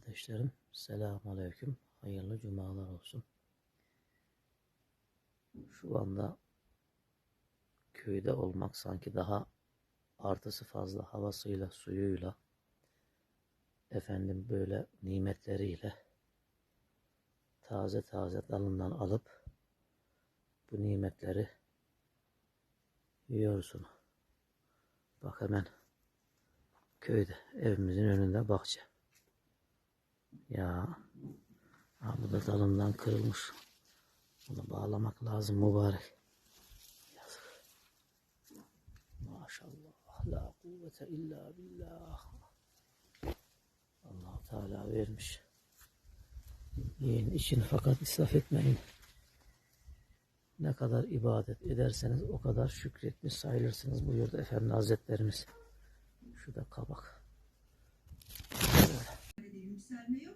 kardeşlerim. Selamun Aleyküm. Hayırlı cumalar olsun. Şu anda köyde olmak sanki daha artısı fazla havasıyla, suyuyla, efendim böyle nimetleriyle taze taze dalından alıp bu nimetleri yiyorsun. Bak hemen köyde evimizin önünde bahçe. Ya ha, bu da dalından kırılmış. Bunu bağlamak lazım mübarek. Yazık. Maşallah. La kuvvete illa billah. allah Teala vermiş. Yiyin için fakat israf etmeyin. Ne kadar ibadet ederseniz o kadar şükretmiş sayılırsınız buyurdu Efendi Hazretlerimiz. Şu da kabak. vermiyor.